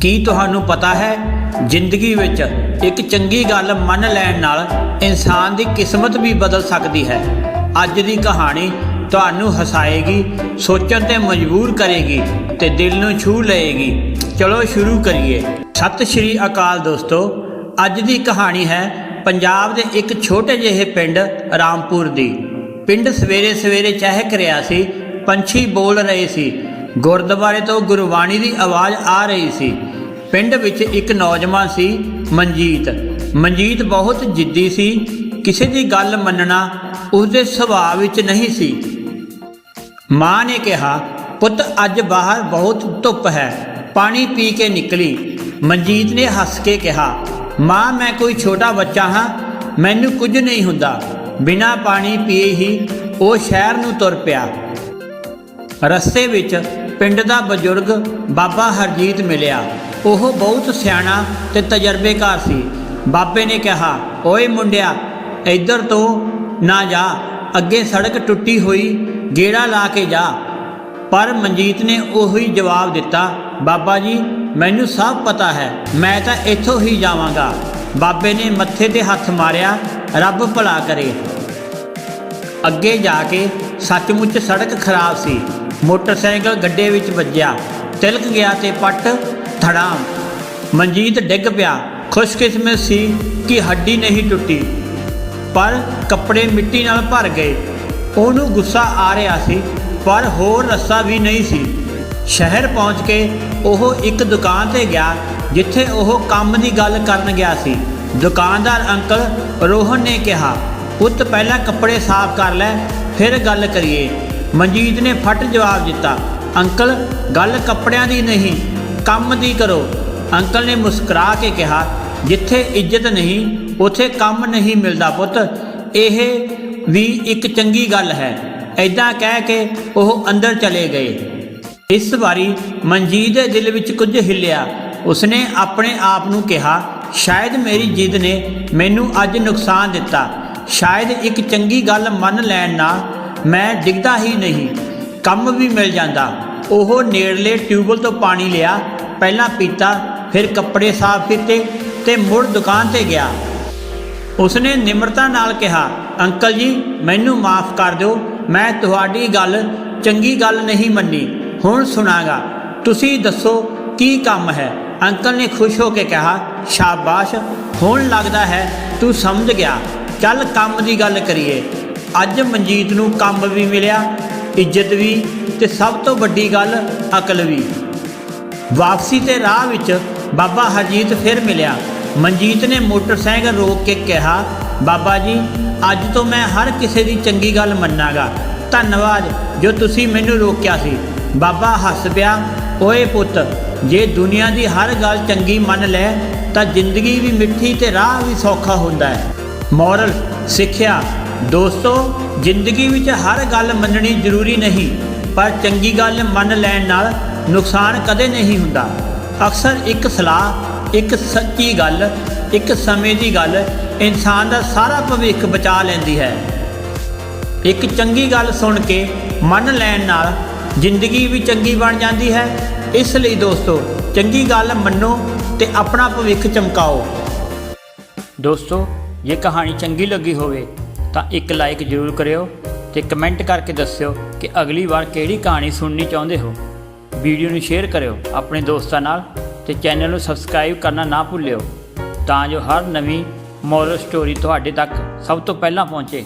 ਕੀ ਤੁਹਾਨੂੰ ਪਤਾ ਹੈ? ਜ਼ਿੰਦਗੀ ਵਿੱਚ ਇੱਕ ਚੰਗੀ ਗੱਲ ਮੰਨ ਲੈਣ ਨਾਲ ਇਨਸਾਨ ਦੀ ਕਿਸਮਤ ਵੀ ਬਦਲ ਸਕਦੀ ਹੈ। ਅੱਜ ਦੀ ਕਹਾਣੀ ਤੁਹਾਨੂੰ ਹਸਾਏਗੀ, ਸੋਚਣ ਤੇ ਮਜਬੂਰ ਕਰੇਗੀ ਤੇ ਦਿਲ ਨੂੰ ਛੂ ਲਏਗੀ। ਚਲੋ ਸ਼ੁਰੂ ਕਰੀਏ। ਸਤਿ ਸ਼੍ਰੀ ਅਕਾਲ ਦੋਸਤੋ, ਅੱਜ ਦੀ ਕਹਾਣੀ ਹੈ ਪੰਜਾਬ ਦੇ ਇੱਕ ਛੋਟੇ ਜਿਹੇ ਪਿੰਡ ਰਾਮਪੁਰ ਦੀ। ਪਿੰਡ ਸਵੇਰੇ ਸਵੇਰੇ ਚਹਿਕ ਰਿਹਾ ਸੀ, ਪੰਛੀ ਬੋਲ ਰਹੇ ਸੀ। ਗੁਰਦੁਆਰੇ ਤੋਂ ਗੁਰਬਾਣੀ ਦੀ ਆਵਾਜ਼ ਆ ਰਹੀ ਸੀ। ਪਿੰਡ ਵਿੱਚ ਇੱਕ ਨੌਜਵਾਨ ਸੀ, ਮਨਜੀਤ। ਮਨਜੀਤ ਬਹੁਤ ਜਿੱਦੀ ਸੀ। ਕਿਸੇ ਦੀ ਗੱਲ ਮੰਨਣਾ ਉਸਦੇ ਸੁਭਾਅ ਵਿੱਚ ਨਹੀਂ ਸੀ। ਮਾਂ ਨੇ ਕਿਹਾ, ਪੁੱਤ, ਅੱਜ ਬਾਹਰ ਬਹੁਤ ਧੁੱਪ ਹੈ। ਪਾਣੀ ਪੀ ਕੇ ਨਿਕਲੀ। ਮਨਜੀਤ ਨੇ ਹੱਸ ਕੇ ਕਿਹਾ, ਮਾਂ, ਮੈਂ ਕੋਈ ਛੋਟਾ ਬੱਚਾ ਹਾਂ। ਮੈਨੂੰ ਕੁਝ ਨਹੀਂ ਹੁੰਦਾ। ਬਿਨਾਂ ਪਾਣੀ ਪੀਏ ਹੀ ਉਹ ਸ਼ਹਿਰ ਨੂੰ ਤੁਰ ਪਿਆ। ਰਸਤੇ ਵਿੱਚ ਪਿੰਡ ਦਾ ਬਜ਼ੁਰਗ ਬਾਬਾ ਹਰਜੀਤ ਮਿਲਿਆ। ਉਹ ਬਹੁਤ ਸਿਆਣਾ ਤੇ ਤਜਰਬੇਕਾਰ ਸੀ। ਬਾਬੇ ਨੇ ਕਿਹਾ, ਓਏ ਮੁੰਡਿਆ, ਇੱਧਰ ਤੋਂ ਨਾ ਜਾ, ਅੱਗੇ ਸੜਕ ਟੁੱਟੀ ਹੋਈ, ਗੇੜਾ ਲਾ ਕੇ ਜਾ। ਪਰ ਮਨਜੀਤ ਨੇ ਉਹੀ ਜਵਾਬ ਦਿੱਤਾ, ਬਾਬਾ ਜੀ, ਮੈਨੂੰ ਸਭ ਪਤਾ ਹੈ, ਮੈਂ ਤਾਂ ਇੱਥੋਂ ਹੀ ਜਾਵਾਂਗਾ। ਬਾਬੇ ਨੇ ਮੱਥੇ ਤੇ ਹੱਥ ਮਾਰਿਆ, ਰੱਬ ਭਲਾ ਕਰੇ। ਅੱਗੇ ਜਾ ਕੇ ਸੱਚਮੁੱਚ ਸੜਕ ਖਰਾਬ ਸੀ। ਮੋਟਰਸਾਈਕਲ ਗੱਡੇ ਵਿੱਚ ਵੱਜਿਆ, ਤਿਲਕ ਗਿਆ ਤੇ ਪੱਟ ਧੜਾਮ ਮਨਜੀਤ ਡਿੱਗ ਪਿਆ। ਖੁਸ਼ਕਿਸਮਤ ਸੀ ਕਿ ਹੱਡੀ ਨਹੀਂ ਟੁੱਟੀ, ਪਰ ਕੱਪੜੇ ਮਿੱਟੀ ਨਾਲ ਭਰ ਗਏ। ਉਹਨੂੰ ਗੁੱਸਾ ਆ ਰਿਹਾ ਸੀ, ਪਰ ਹੋਰ ਰਸਤਾ ਵੀ ਨਹੀਂ ਸੀ। ਸ਼ਹਿਰ ਪਹੁੰਚ ਕੇ ਉਹ ਇੱਕ ਦੁਕਾਨ ਤੇ ਗਿਆ, ਜਿੱਥੇ ਉਹ ਕੰਮ ਦੀ ਗੱਲ ਕਰਨ ਗਿਆ ਸੀ। ਦੁਕਾਨਦਾਰ ਅੰਕਲ ਰੋਹਨ ਨੇ ਕਿਹਾ, ਪੁੱਤ, ਪਹਿਲਾਂ ਕੱਪੜੇ ਸਾਫ਼ ਕਰ ਲੈ, ਫਿਰ ਗੱਲ ਕਰੀਏ। ਮਨਜੀਤ ਨੇ ਫਟ ਜਵਾਬ ਦਿੱਤਾ, ਅੰਕਲ, ਗੱਲ ਕੱਪੜਿਆਂ ਦੀ ਨਹੀਂ ਕੰਮ ਦੀ ਕਰੋ। ਅੰਕਲ ਨੇ ਮੁਸਕਰਾ ਕੇ ਕਿਹਾ, ਜਿੱਥੇ ਇੱਜ਼ਤ ਨਹੀਂ, ਉਥੇ ਕੰਮ ਨਹੀਂ ਮਿਲਦਾ ਪੁੱਤ। ਇਹ ਵੀ ਇੱਕ ਚੰਗੀ ਗੱਲ ਹੈ। ਐਦਾਂ ਕਹਿ ਕੇ ਉਹ ਅੰਦਰ ਚਲੇ ਗਏ। ਇਸ ਵਾਰੀ ਮਨਜੀਤ ਦੇ ਦਿਲ ਵਿੱਚ ਕੁਝ ਹਿੱਲਿਆ। ਉਸਨੇ ਆਪਣੇ ਆਪ ਨੂੰ ਕਿਹਾ, ਸ਼ਾਇਦ ਮੇਰੀ ਜਿੱਦ ਨੇ ਮੈਨੂੰ ਅੱਜ ਨੁਕਸਾਨ ਦਿੱਤਾ। ਸ਼ਾਇਦ ਇੱਕ ਚੰਗੀ ਗੱਲ ਮੰਨ ਲੈਣ ਨਾਲ ਮੈਂ ਡਿੱਗਦਾ ਹੀ ਨਹੀਂ। ਕੰਮ ਵੀ ਮਿਲ ਜਾਂਦਾ। ਉਹ ਨੇੜਲੇ ਟਿਊਬਲ ਤੋਂ ਪਾਣੀ ਲਿਆ ਪਹਿਲਾਂ ਪੀਤਾ, ਫਿਰ ਕੱਪੜੇ ਸਾਫ਼ ਕੀਤੇ ਤੇ ਮੁੜ ਦੁਕਾਨ ਤੇ ਗਿਆ। ਉਸਨੇ ਨਿਮਰਤਾ ਨਾਲ ਕਿਹਾ, ਅੰਕਲ ਜੀ, ਮੈਨੂੰ ਮਾਫ ਕਰ ਦਿਓ, ਮੈਂ ਤੁਹਾਡੀ ਗੱਲ ਚੰਗੀ ਗੱਲ ਨਹੀਂ ਮੰਨੀ। ਹੁਣ ਸੁਣਾਗਾ, ਤੁਸੀਂ ਦੱਸੋ ਕੀ ਕੰਮ ਹੈ? ਅੰਕਲ ਨੇ ਖੁਸ਼ ਹੋ ਕੇ ਕਿਹਾ, ਸ਼ਾਬਾਸ਼, ਹੁਣ ਲੱਗਦਾ ਹੈ ਤੂੰ ਸਮਝ ਗਿਆ। ਚੱਲ ਕੰਮ ਦੀ ਗੱਲ ਕਰੀਏ। ਅੱਜ ਮਨਜੀਤ ਨੂੰ ਕੰਮ ਵੀ ਮਿਲਿਆ, ਇੱਜ਼ਤ ਵੀ ਤੇ ਸਭ ਤੋਂ ਵੱਡੀ ਗੱਲ ਅਕਲ ਵੀ। ਵਾਪਸੀ ਤੇ ਰਾਹ ਵਿੱਚ ਬਾਬਾ ਹਰਜੀਤ ਫਿਰ ਮਿਲਿਆ। ਮਨਜੀਤ ਨੇ ਮੋਟਰਸਾਈਕਲ ਰੋਕ ਕੇ ਕਿਹਾ, ਬਾਬਾ ਜੀ, ਅੱਜ ਤੋਂ ਮੈਂ ਹਰ ਕਿਸੇ ਦੀ ਚੰਗੀ ਗੱਲ ਮੰਨਾਂਗਾ। ਧੰਨਵਾਦ ਜੋ ਤੁਸੀਂ ਮੈਨੂੰ ਰੋਕਿਆ ਸੀ ਬਾਬਾ ਹੱਸ ਪਿਆ, ਓਏ ਪੁੱਤ, ਜੇ ਦੁਨੀਆ ਦੀ ਹਰ ਗੱਲ ਚੰਗੀ ਮੰਨ ਲੈ, ਤਾਂ ਜ਼ਿੰਦਗੀ ਵੀ ਮਿੱਠੀ ਤੇ ਰਾਹ ਵੀ ਸੌਖਾ ਹੁੰਦਾ ਹੈ ਮੋਰਲ, ਸਿੱਖਿਆ, ਦੋਸਤੋ, ਜ਼ਿੰਦਗੀ ਵਿੱਚ ਹਰ ਗੱਲ ਮੰਨਣੀ ਜ਼ਰੂਰੀ ਨਹੀਂ, ਪਰ ਚੰਗੀ ਗੱਲ ਮੰਨ ਲੈਣ ਨਾਲ ਨੁਕਸਾਨ ਕਦੇ ਨਹੀਂ ਹੁੰਦਾ। ਅਕਸਰ ਇੱਕ ਸਲਾਹ, ਇੱਕ ਸੱਚੀ ਗੱਲ, ਇੱਕ ਸਮੇਂ ਦੀ ਗੱਲ ਇਨਸਾਨ ਦਾ ਸਾਰਾ ਭਵਿੱਖ ਬਚਾ ਲੈਂਦੀ ਹੈ। ਇੱਕ ਚੰਗੀ ਗੱਲ ਸੁਣ ਕੇ ਮੰਨ ਲੈਣ ਨਾਲ ਜ਼ਿੰਦਗੀ ਵੀ ਚੰਗੀ ਬਣ ਜਾਂਦੀ ਹੈ। ਇਸ ਲਈ ਦੋਸਤੋ, ਚੰਗੀ ਗੱਲ ਮੰਨੋ ਤੇ ਆਪਣਾ ਭਵਿੱਖ ਚਮਕਾਓ। ਦੋਸਤੋ, ਜੇ ਕਹਾਣੀ ਚੰਗੀ ਲੱਗੀ ਹੋਵੇ ਤਾਂ ਇੱਕ ਲਾਈਕ ਜ਼ਰੂਰ ਕਰਿਓ ਤੇ ਕਮੈਂਟ ਕਰਕੇ ਦੱਸਿਓ ਕਿ ਅਗਲੀ ਵਾਰ ਕਿਹੜੀ ਕਹਾਣੀ ਸੁਣਨੀ ਚਾਹੁੰਦੇ ਹੋ। ਵੀਡੀਓ ਨੂੰ ਸ਼ੇਅਰ ਕਰਿਓ ਆਪਣੇ ਦੋਸਤਾਂ ਨਾਲ ਤੇ ਚੈਨਲ ਨੂੰ ਸਬਸਕ੍ਰਾਈਬ ਕਰਨਾ ਨਾ ਭੁੱਲਿਓ ਤਾਂ ਜੋ ਹਰ ਨਵੀਂ ਮੋਰਲ ਸਟੋਰੀ ਤੁਹਾਡੇ ਤੱਕ ਸਭ ਤੋਂ ਪਹਿਲਾਂ ਪਹੁੰਚੇ।